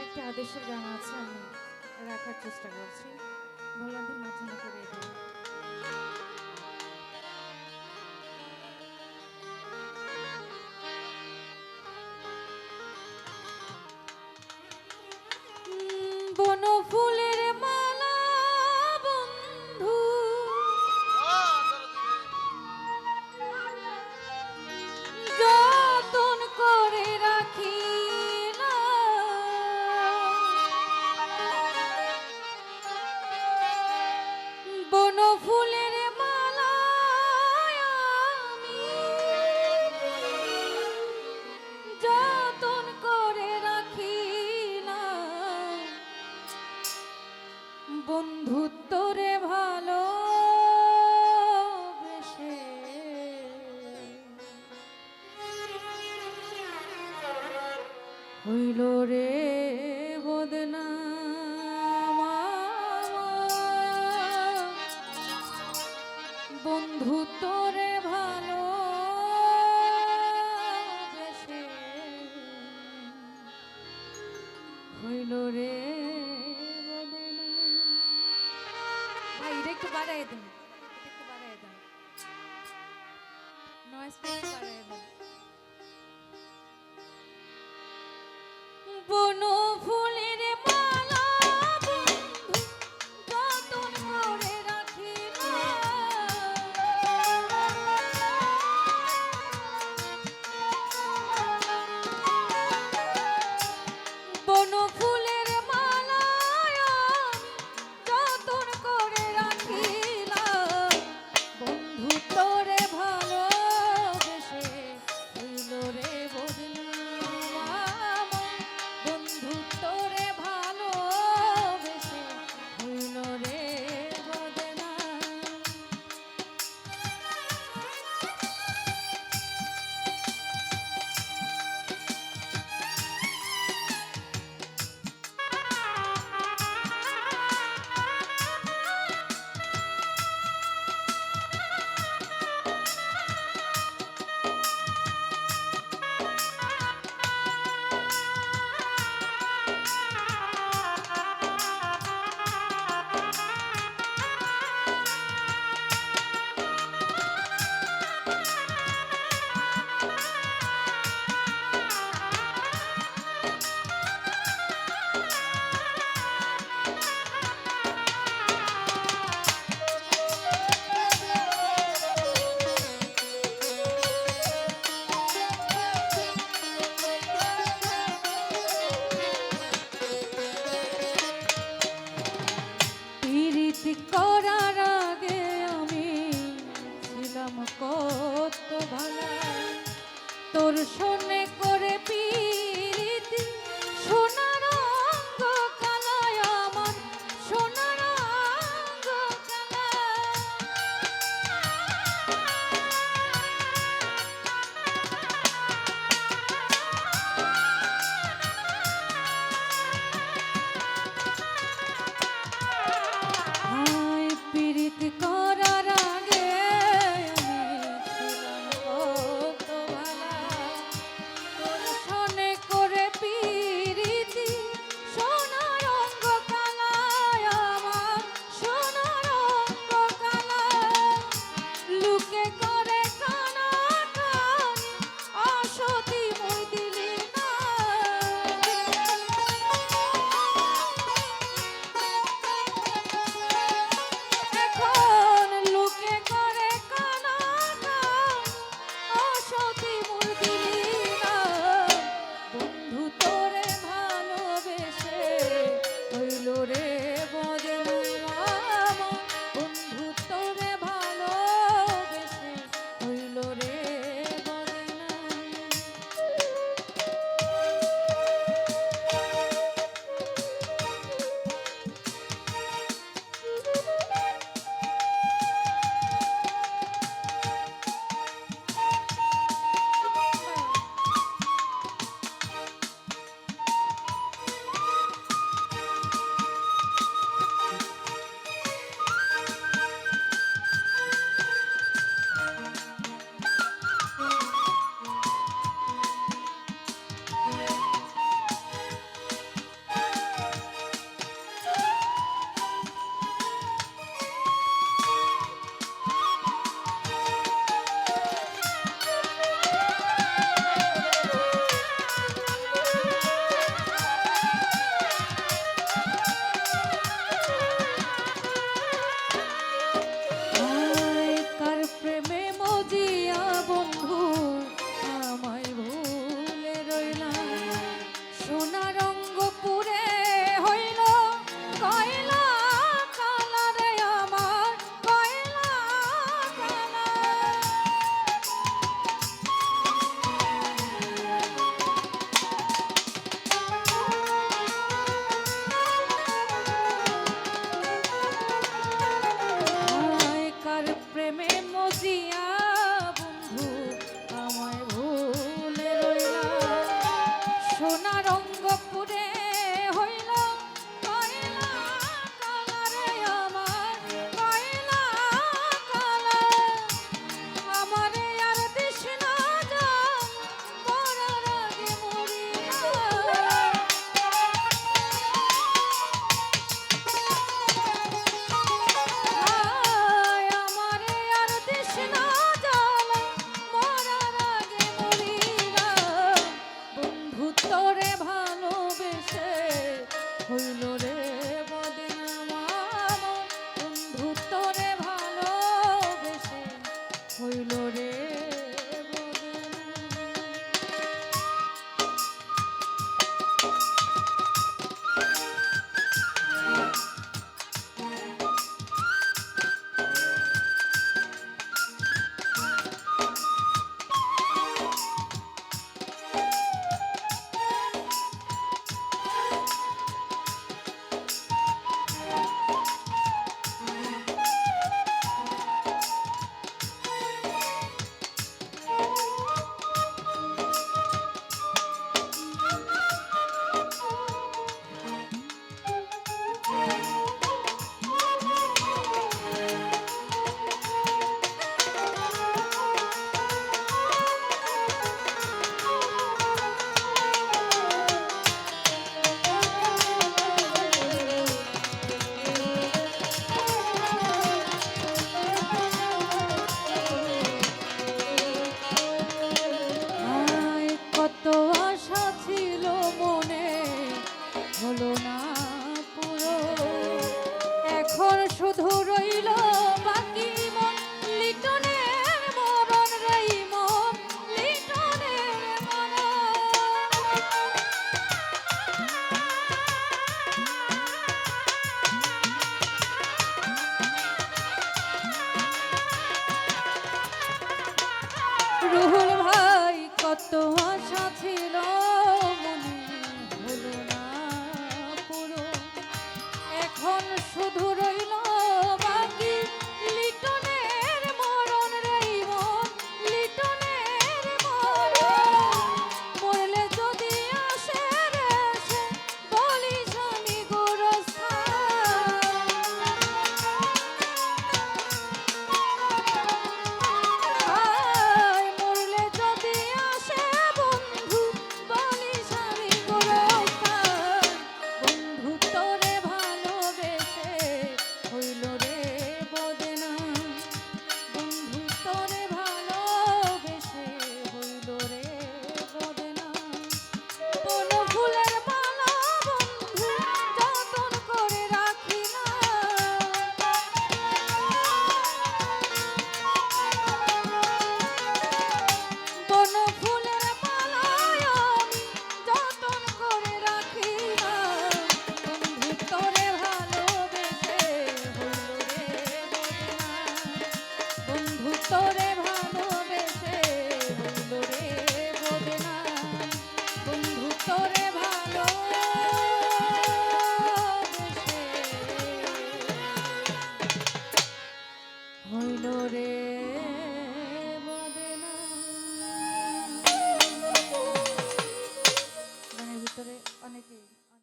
আরেকটি আদেশের গান আছে আমি রাখার চেষ্টা করছি। ভোলাদের মাধ্যমে করে দেবো ফুলের মালা যতন করে রাখি না। বন্ধুত্ব রে ভালো হইল রে হইল রে ভাই এটা একটু বাড়াই দেন। একটু বাড়াই দেন। বাড়াই i'm Krishna.